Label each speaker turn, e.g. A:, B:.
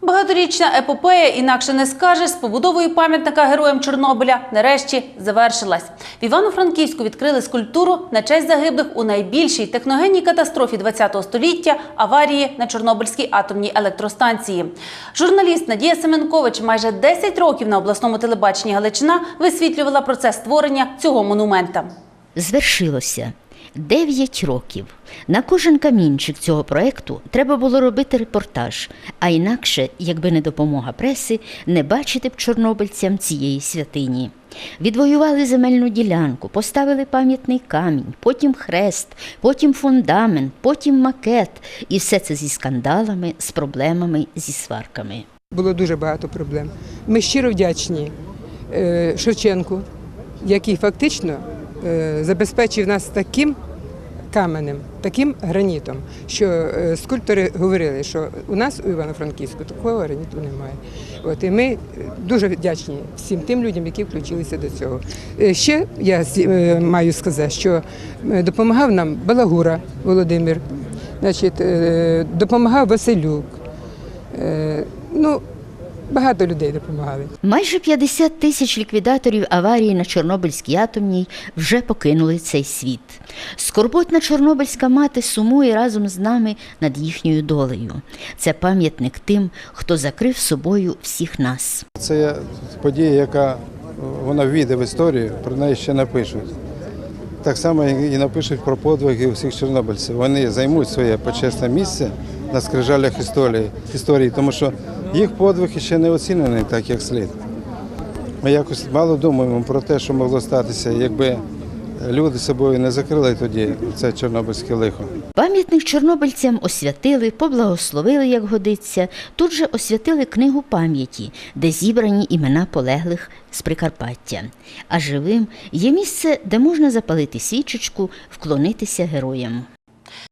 A: Багаторічна епопея, інакше не скажеш, з побудовою пам'ятника героям Чорнобиля нарешті завершилась. В Івано-Франківську відкрили скульптуру на честь загиблих у найбільшій техногенній катастрофі ХХ століття аварії на Чорнобильській атомній електростанції. Журналіст Надія Семенкович майже 10 років на обласному телебаченні Галичина висвітлювала процес створення цього монумента.
B: Звершилося. Дев'ять років. На кожен камінчик цього проекту треба було робити репортаж, а інакше, якби не допомога преси, не бачити б чорнобильцям цієї святині. Відвоювали земельну ділянку, поставили пам'ятний камінь, потім хрест, потім фундамент, потім макет. І все це зі скандалами, з проблемами, зі сварками.
C: Було дуже багато проблем. Ми щиро вдячні е, Шевченку, який фактично забезпечив нас таким каменем, таким гранітом, що е, скульптори говорили, що у нас у Івано-Франківську такого граніту немає. От, і ми е, дуже вдячні всім тим людям, які включилися до цього. Е, Ще я е, маю сказати, що е, допомагав нам Балагура Володимир, значить, е, допомагав Василюк. Е, Ну, багато людей допомагали.
B: Майже 50 тисяч ліквідаторів аварії на Чорнобильській атомній вже покинули цей світ. Скорботна Чорнобильська мати сумує разом з нами над їхньою долею. Це пам'ятник тим, хто закрив собою всіх нас.
D: Це подія, яка вона війде в історію, про неї ще напишуть. Так само і напишуть про подвиги усіх чорнобильців. Вони займуть своє почесне місце на скрижалях історії, історії тому що їх подвиг ще не оцінений так, як слід. Ми якось мало думаємо про те, що могло статися, якби люди собою не закрили тоді це чорнобильське лихо.
B: Пам'ятник чорнобильцям освятили, поблагословили, як годиться. Тут же освятили книгу пам'яті, де зібрані імена полеглих з Прикарпаття. А живим є місце, де можна запалити свічечку, вклонитися героям.